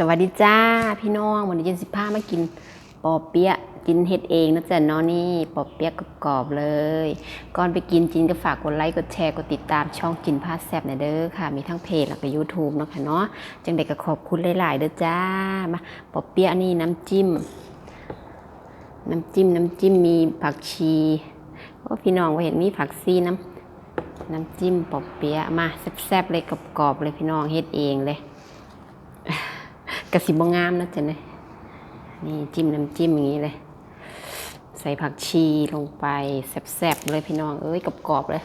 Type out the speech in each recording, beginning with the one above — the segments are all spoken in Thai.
สวัสดีจ้าพี่น้องวันนี้เย็นสิบห้ามากินปอเปี๊ยะกินเฮ็ดเองนะจ๊ะน้องนี่ปอเปี๊ยะกรอบเลย ก่อนไปกินจินก็ฝากกดไลค์กดแชร์กดติดตามช่องกินพาแซบหน่อยเด้อค่ะ มีทั้งเพจแล้วก็ YouTube เนาะค่ะเนาะจังเด็กก็ขอบคุณหลาย ๆ เด้อจ้ามาปอเปี๊ยะนี่น้ำจิ้ม น้ำจิ้มน้ำจิ้มมีผักชีโอ้พี่น้องว่าเห็นมีผักซีน้ำน้ำจิ้มปอเปี๊ยะมาแซ่บๆเลยกรอบๆเลยพี่น้องเฮ็ดเองเลย กระสิบงามนะจ๊ะเนี่ยนี่จิ้มน้ำจิ้มอย่างนี้เลย ใส่ผักชีลงไปแซ่บๆเลยพี่น้อง เอ้ยกรอบๆเลย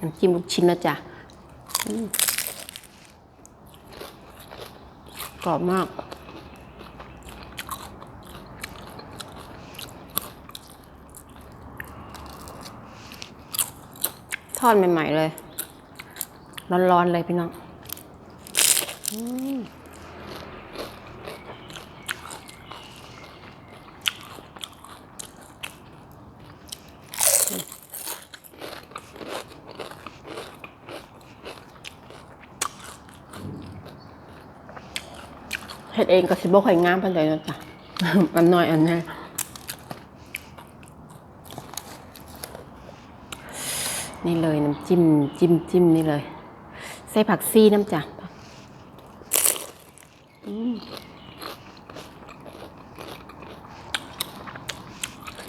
น้ำจิ้มลูกชิ้นนะจ๊ะอืม กรอบมาก ทอดใหม่ ๆ เลย ร้อน ๆ เลยพี่น้อง เองก็สิบ่ค่อยงามปานใดนะจ้ะอันน้อยอันนี้นี่เลยน้ำจิ้มจิ้มจิ้มนี่เลย ใส่ผักซีน้ำจ้ะ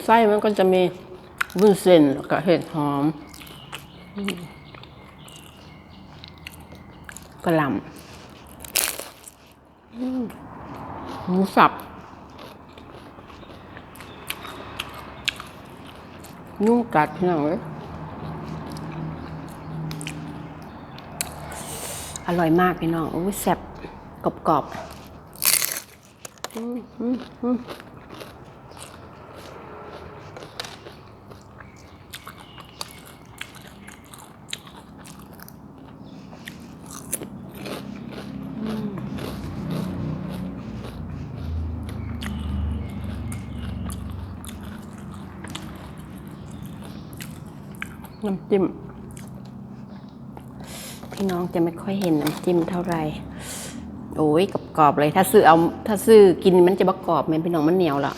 ไส้มันก็จะมีวุ้นเส้นแล้วก็เห็ดหอมอมกระหล่ำ หมูสับ นุ่งกัดพี่น้องเอ้ยอร่อยมากพี่น้องอุ้ยแซ่บกรอบกรอบๆ น้ำจิ้ม พี่น้องจะไม่ค่อยเห็นน้ำจิ้มเท่าไหร่โอ้ยกรอบๆเลย ถ้าซื้อเอา ถ้าซื้อกินมันจะบกรอบแมันพี่น้องมันเหนียวละ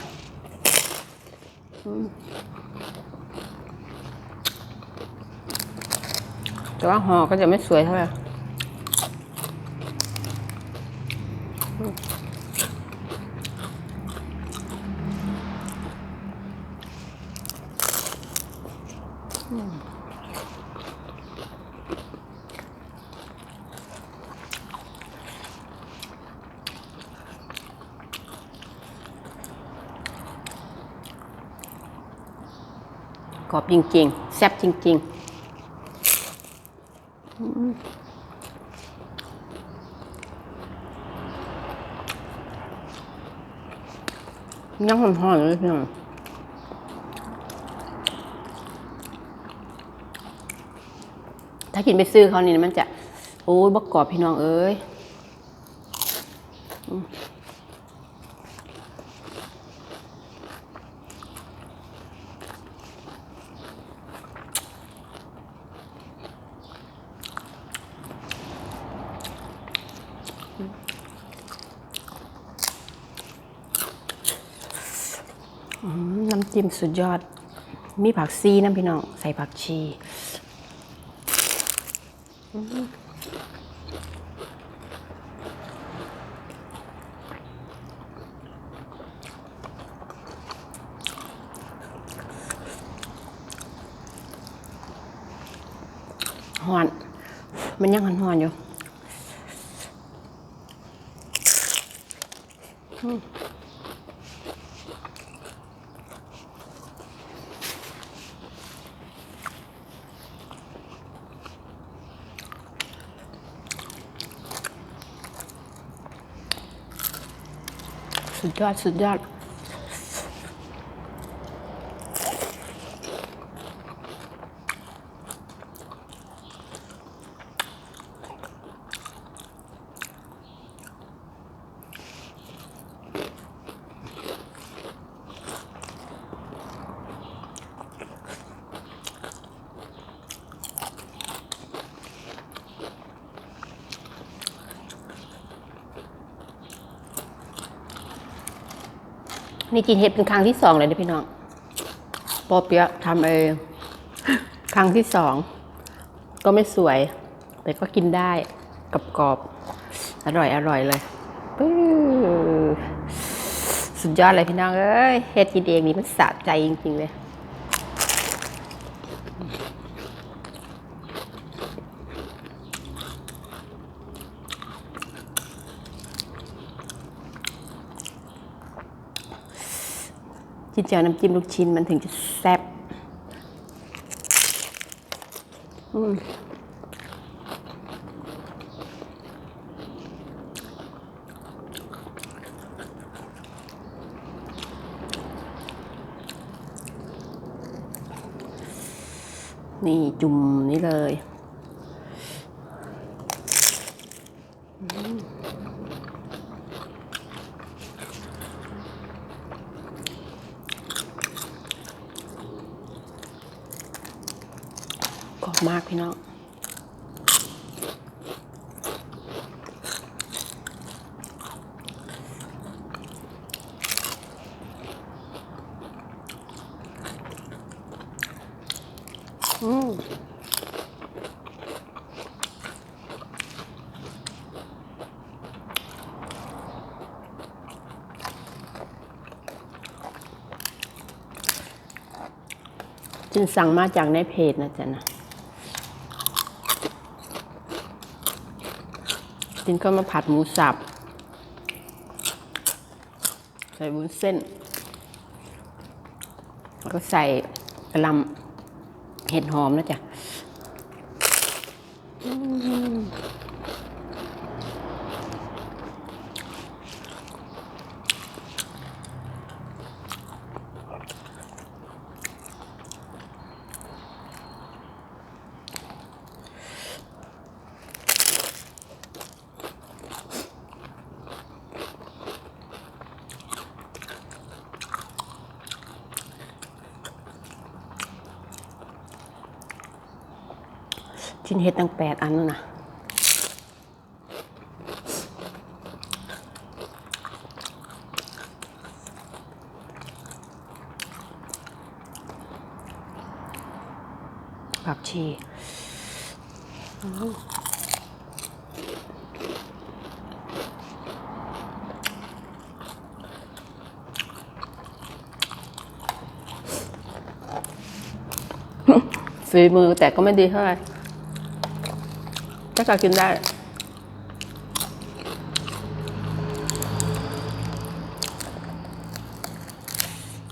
แต่ว่าห่อก็จะไม่สวยเท่าไหร่ กรอบจริงๆ แซ่บจริงๆยังหอมๆเลยเพี่องากินไปซื้อเขานี่มันจะโอ้ยบกกรอบพี่น้องเอ้ยน้ำจิ้มสุดยอด มีผักซีน้ำพี่น้อง ใส่ผักชี หอน มันยังหอนหอนอยู่สุดยอด สุดยอด อ นี่กินเห็ดเป็นครั้งที่สองเลยนะพี่น้องปอเปี๊ยะทำเองครั้งที่สอง ก็ไม่สวย แต่ก็กินได้กับกรอบอร่อยอร่อยเลยสุดยอดเลยพี่น้องเอ้ยเฮ็ดกินเองนี่มันสะใจจริงๆเลย จิ้นเจียวน้ำจิ้มลูกชิ้นมันถึงจะแซ่บอืมนี่จุ่มนี่เลยอืมกรอบ มากพี่น้องอืมจินสั่งมาจากในเพจนะจ๊ะนะ กินก็มาผัดหมูสับ ใส่วุ้นเส้น แล้วก็ใส่กระลำเห็ดหอมนะจ๊ะอืม ชิ้นเห็ดตั้งแปดอันแล้วนะผักชีฝีมือแต่ก็ไม่ดีเท่าไหร่ ถ้าก็กินได้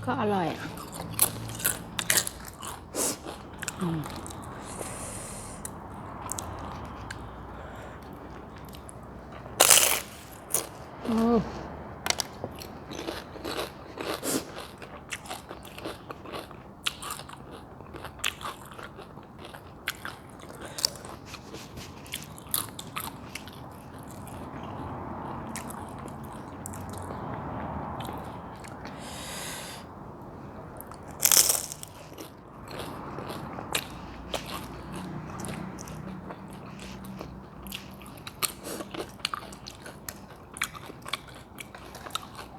ก็อร่อยอะอืม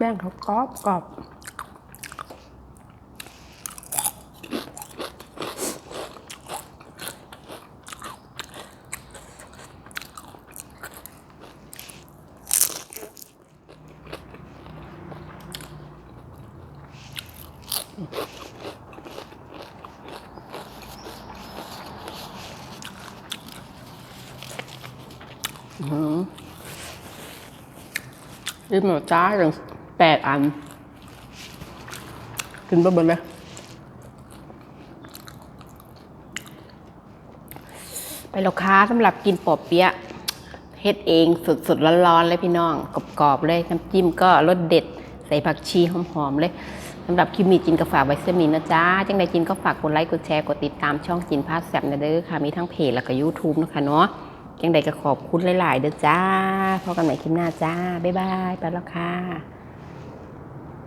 แป้งเขากรอบกรอบรีบหมดจ้าอย่าง แปดอัน กินไปหมดเลยไปล้วค้าสำหรับกินปอบเปี๊ยะเฮ็ดเองสดๆร้อนๆเลยพี่น้องกรอบๆเลยน้ำจิ้มก็รสเด็ด ใส่ผักชีหอมๆเลยสำหรับคลิปนี้จินก็ฝากไว้เสมินนะจ๊ะจังใดจินก็ฝากกดไลค์กดแชร์กดติดตามช่องจินพาสแซบนะเด้อค่ะ มีทั้งเพจแล้วก็ YouTube นะคะเนาะจังใดก็ขอบคุณหลายๆเด้อจ้าพบกันใหม่คลิปหน้าจ้า บ๊ายบาย ไปแล้วค่ะ